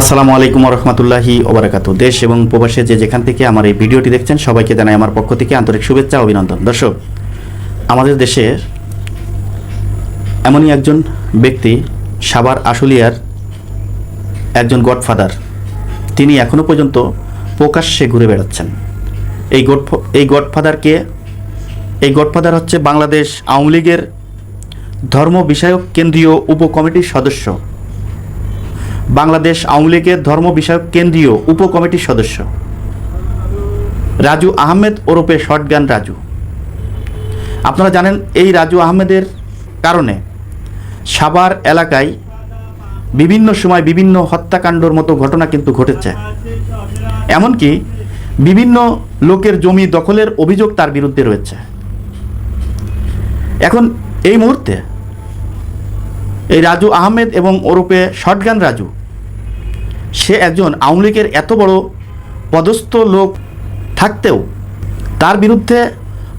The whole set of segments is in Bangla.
আসসালামু আলাইকুম রহমতুল্লাহি ওবরাকাতু। দেশ এবং প্রবাসে যে যেখান থেকে আমার এই ভিডিওটি দেখছেন, সবাইকে জানাই আমার পক্ষ থেকে আন্তরিক শুভেচ্ছা, অভিনন্দন। দর্শক, আমাদের দেশের এমনই একজন ব্যক্তি সাবার আশুলিয়ার একজন গডফাদার। তিনি এখনও পর্যন্ত প্রকাশ্যে ঘুরে বেড়াচ্ছেন। এই গড এই গডফাদারকে, এই গডফাদার হচ্ছে বাংলাদেশ আওয়ামী লীগের ধর্ম বিষয়ক কেন্দ্রীয় উপকমিটির সদস্য। বাংলাদেশ আওয়ামী লীগের ধর্ম বিষয়ক কেন্দ্রীয় উপকমিটির সদস্য। রাজু আহমেদ ওরফে শটগান রাজু। আপনারা জানেন এই রাজু আহমেদের কারণে সাভার এলাকায় বিভিন্ন সময় বিভিন্ন হত্যাকাণ্ডর মতো ঘটনা কিন্তু ঘটেছে। এমনকি বিভিন্ন লোকের জমি দখলের অভিযোগ তার বিরুদ্ধে রয়েছে। এখন এই মুহূর্তে এই রাজু আহমেদ এবং ওরূপে শটগান রাজু। সে একজন আওয়ামী লীগের এত বড় পদস্থ লোক থাকতেও তার বিরুদ্ধে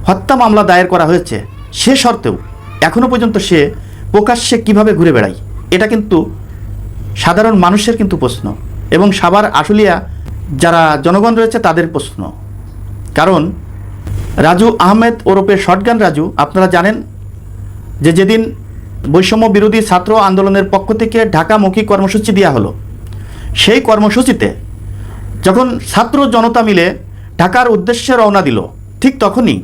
হত্যা মামলা দায়ের করা হয়েছে, সে সত্ত্বেও এখনও পর্যন্ত সে প্রকাশ্যে কীভাবে ঘুরে বেড়ায়, এটা কিন্তু সাধারণ মানুষের কিন্তু প্রশ্ন এবং সাবার আশুলিয়া যারা জনগণ রয়েছে তাদের প্রশ্ন। কারণ রাজু আহমেদ ওরফে শটগান রাজু, আপনারা জানেন যে যেদিন বৈষম্য বিরোধী ছাত্র আন্দোলনের পক্ষ থেকে ঢাকামুখী কর্মসূচি দেওয়া হলো। সেই কর্মসূচিতে যখন ছাত্র জনতা মিলে ঢাকার উদ্দেশ্যে রওনা দিল, ঠিক তখনই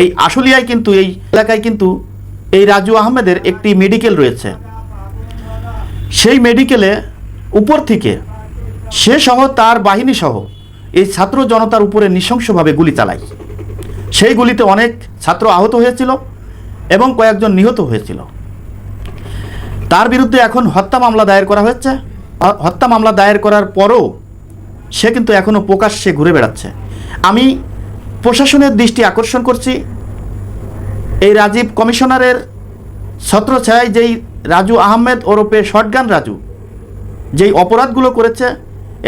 এই আশুলিয়ায় কিন্তু, এই এলাকায় কিন্তু এই রাজু আহমেদের একটি মেডিকেল রয়েছে। সেই মেডিকেলে উপর থেকে সে সহ তার বাহিনী সহ এই ছাত্র জনতার উপরে নৃশংসভাবে গুলি চালায়। সেই গুলিতে অনেক ছাত্র আহত হয়েছিল এবং কয়েকজন নিহত হয়েছিল। তার বিরুদ্ধে এখন হত্যা মামলা দায়ের করা হয়েছে। হত্যা মামলা দায়ের করার পরও সে কিন্তু এখনও প্রকাশ্যে ঘুরে বেড়াচ্ছে। আমি প্রশাসনের দৃষ্টি আকর্ষণ করছি। এই রাজীব কমিশনারের ছত্রছায়ায় যেই রাজু আহমেদ ওরফে শটগান রাজু, যেই অপরাধগুলো করেছে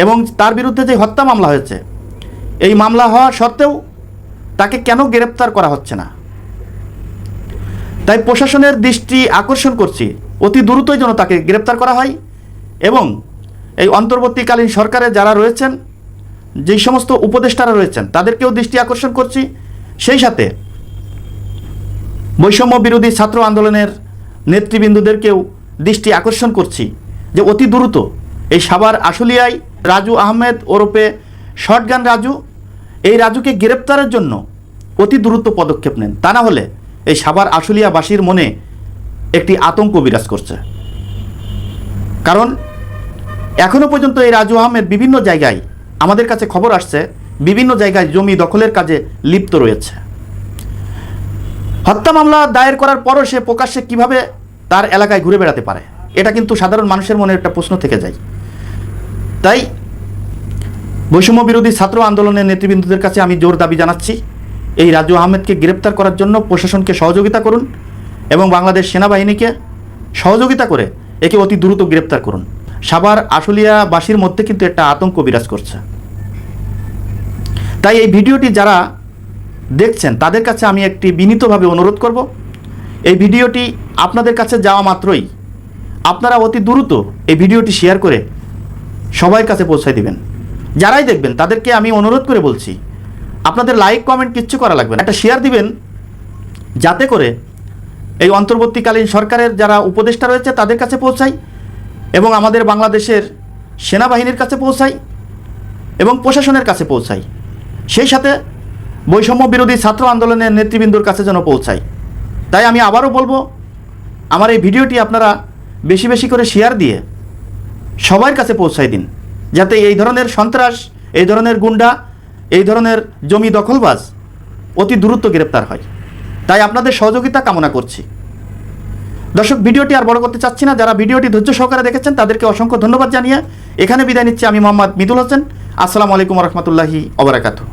এবং তার বিরুদ্ধে যে হত্যা মামলা হয়েছে, এই মামলা হওয়া সত্ত্বেও তাকে কেন গ্রেপ্তার করা হচ্ছে না? তাই প্রশাসনের দৃষ্টি আকর্ষণ করছি। অতি দ্রুতই যেন তাকে গ্রেপ্তার করা হয় এবং এই অন্তর্বর্তীকালীন সরকারে যারা রয়েছেন, যেই সমস্ত উপদেষ্টারা রয়েছেন, তাদেরকেও দৃষ্টি আকর্ষণ করছি। সেই সাথে বৈষম্য বিরোধী ছাত্র আন্দোলনের নেতৃবৃন্দদেরকেও দৃষ্টি আকর্ষণ করছি যে অতি দ্রুত এই সাবার আশুলিয়ায় রাজু আহমেদ ওরফে শটগান রাজু, এই রাজুকে গ্রেপ্তারের জন্য অতি দ্রুত পদক্ষেপ নেন। তা না হলে এই সাভার আশুলিয়াবাসীর মনে একটি আতঙ্ক বিরাজ করছে। কারণ এখনও পর্যন্ত এই রাজু আহমেদ বিভিন্ন জায়গায় আমাদের কাছে খবর আসছে, বিভিন্ন জায়গায় জমি দখলের কাজে লিপ্ত রয়েছে। হত্যা মামলা দায়ের করার পরও সে প্রকাশ্যে কীভাবে তার এলাকায় ঘুরে বেড়াতে পারে, এটা কিন্তু সাধারণ মানুষের মনে একটা প্রশ্ন থেকে যায়। তাই বৈষম্য বিরোধী ছাত্র আন্দোলনের নেতৃবৃন্দদের কাছে আমি জোর দাবি জানাচ্ছি। এই রাজু আহমেদকে গ্রেপ্তার করার জন্য প্রশাসনকে সহযোগিতা করুন এবং বাংলাদেশ সেনাবাহিনীকে সহযোগিতা করে একে অতি দ্রুত গ্রেপ্তার করুন। সাভার আশুলিয়াবাসীর মধ্যে কিন্তু একটা আতঙ্ক বিরাজ করছে। তাই এই ভিডিওটি যারা দেখছেন, তাদের কাছে আমি একটি বিনীতভাবে অনুরোধ করব। এই ভিডিওটি আপনাদের কাছে যাওয়া মাত্রই। আপনারা অতি দ্রুত এই ভিডিওটি শেয়ার করে সবার কাছে পৌঁছায় দিবেন। যারাই দেখবেন, তাদেরকে আমি অনুরোধ করে বলছি আপনাদের লাইক কমেন্ট কিচ্ছু করা লাগবে না। একটা শেয়ার দিবেন যাতে করে এই অন্তর্বর্তীকালীন সরকারের যারা উপদেষ্টা রয়েছে তাদের কাছে পৌঁছায় এবং আমাদের বাংলাদেশের সেনাবাহিনীর কাছে পৌঁছায় এবং প্রশাসনের কাছে পৌঁছায় সেই সাথে বৈষম্য বিরোধী ছাত্র আন্দোলনের নেতৃবৃন্দর কাছে যেন পৌঁছায় তাই আমি আবারও বলব, আমার এই ভিডিওটি আপনারা বেশি বেশি করে শেয়ার দিয়ে সবার কাছে পৌঁছায় দিন। যাতে এই ধরনের সন্ত্রাস, এই ধরনের গুন্ডা এই ধরনের জমি দখলবাজ অতি দ্রুত গ্রেপ্তার হয়। তাই আপনাদের সহযোগিতা কামনা করছি। দর্শক, ভিডিওটি আর বড় করতে চাচ্ছি না। যারা ভিডিওটি ধৈর্য সহকারে দেখেছেন, তাদেরকে অসংখ্য ধন্যবাদ জানিয়ে এখানে বিদায় নিচ্ছি আমি মোহাম্মদ মিদুল হোসেন। আসসালামু আলাইকুম রহমতুল্লাহি অবরাকাতু